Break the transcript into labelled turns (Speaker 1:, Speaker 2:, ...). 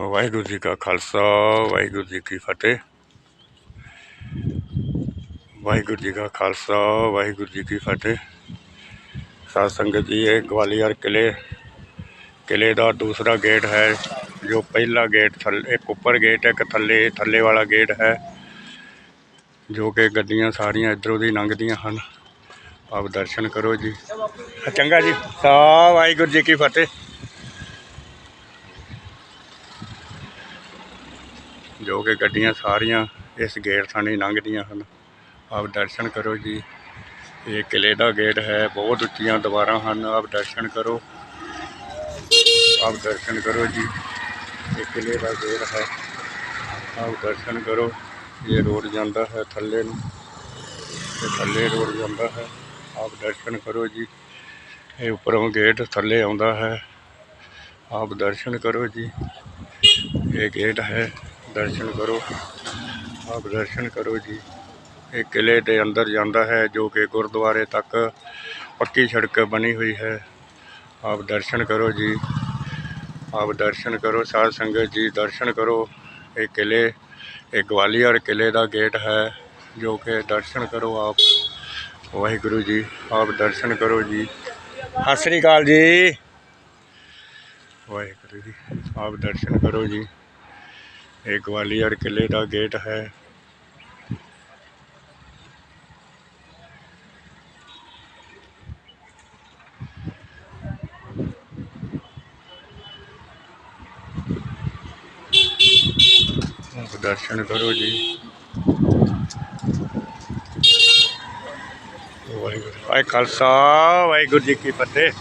Speaker 1: ਵਾਹਿਗੁਰੂ ਜੀ ਕਾ ਖਾਲਸਾ, ਵਾਹਿਗੁਰੂ ਜੀ ਕੀ ਫਤਿਹ। ਵਾਹਿਗੁਰੂ ਜੀ ਕਾ ਖਾਲਸਾ, ਵਾਹਿਗੁਰੂ ਜੀ ਕੀ ਫਤਿਹ। ਸਾਧ ਸੰਗਤ ਜੀ, ਇਹ ਗਵਾਲੀਅਰ ਕਿਲੇ ਕਿਲੇ ਦਾ ਦੂਸਰਾ ਗੇਟ ਹੈ, ਜੋ ਪਹਿਲਾ ਗੇਟ ਥੱਲੇ, ਇੱਕ ਉੱਪਰ ਗੇਟ ਹੈ ਇੱਕ ਥੱਲੇ ਥੱਲੇ ਵਾਲਾ ਗੇਟ ਹੈ, ਜੋ ਕਿ ਗੱਡੀਆਂ ਸਾਰੀਆਂ ਇੱਧਰੋਂ ਦੀ ਲੰਘਦੀਆਂ ਹਨ। ਆਪ ਦਰਸ਼ਨ ਕਰੋ ਜੀ। ਚੰਗਾ ਜੀ। ਸਾ, ਵਾਹਿਗੁਰੂ ਜੀ ਕੀ ਫਤਿਹ। ਜੋ ਕਿ ਗੱਡੀਆਂ ਸਾਰੀਆਂ ਇਸ ਗੇਟ ਥਾਣੀ ਲੰਘਦੀਆਂ ਹਨ। ਆਪ ਦਰਸ਼ਨ ਕਰੋ ਜੀ। ਇਹ ਕਿਲੇ ਦਾ ਗੇਟ ਹੈ, ਬਹੁਤ ਉੱਚੀਆਂ ਦੀਵਾਰਾਂ ਹਨ। ਆਪ ਦਰਸ਼ਨ ਕਰੋ। ਆਪ ਦਰਸ਼ਨ ਕਰੋ ਜੀ। ਇਹ ਕਿਲੇ ਦਾ ਗੇਟ ਹੈ। ਆਪ ਦਰਸ਼ਨ ਕਰੋ। ਇਹ ਰੋਡ ਜਾਂਦਾ ਹੈ ਥੱਲੇ ਨੂੰ। ਤੇ ਥੱਲੇ ਰੋਡ ਜਾਂਦਾ ਹੈ। ਆਪ ਦਰਸ਼ਨ ਕਰੋ ਜੀ। ਇਹ ਉੱਪਰੋਂ ਗੇਟ ਥੱਲੇ ਆਉਂਦਾ ਹੈ। ਆਪ ਦਰਸ਼ਨ ਕਰੋ ਜੀ। ਇਹ ਗੇਟ ਹੈ। ਦਰਸ਼ਨ ਕਰੋ। ਆਪ ਦਰਸ਼ਨ ਕਰੋ ਜੀ। ਇਹ ਕਿਲੇ ਦੇ ਅੰਦਰ ਜਾਂਦਾ ਹੈ, ਜੋ ਕਿ ਗੁਰਦੁਆਰੇ ਤੱਕ ਪੱਕੀ ਸੜਕ ਬਣੀ ਹੋਈ ਹੈ। ਆਪ ਦਰਸ਼ਨ ਕਰੋ ਜੀ। ਆਪ ਦਰਸ਼ਨ ਕਰੋ, ਸਾਧ ਸੰਗਤ ਜੀ, ਦਰਸ਼ਨ ਕਰੋ। ਇਹ ਕਿਲੇ ਇਹ ਗਵਾਲੀਅਰ ਕਿਲੇ ਦਾ ਗੇਟ ਹੈ, ਜੋ ਕਿ ਦਰਸ਼ਨ ਕਰੋ ਆਪ। ਵਾਹਿਗੁਰੂ ਜੀ, ਆਪ ਦਰਸ਼ਨ ਕਰੋ ਜੀ। ਸਤਿ ਸ੍ਰੀ ਅਕਾਲ ਜੀ। ਵਾਹਿਗੁਰੂ ਜੀ, ਆਪ ਦਰਸ਼ਨ ਕਰੋ ਜੀ। ਇਹ ਗਵਾਲੀਅਰ ਕਿਲੇ ਦਾ ਗੇਟ ਹੈ। ਦਰਸ਼ਨ ਕਰੋ ਜੀ। ਵਾਹਿਗੁਰੂ ਵਾਹਿ ਖਾਲਸਾ ਵਾਹਿਗੁਰੂ ਜੀ ਕੀ ਫਤਿਹ।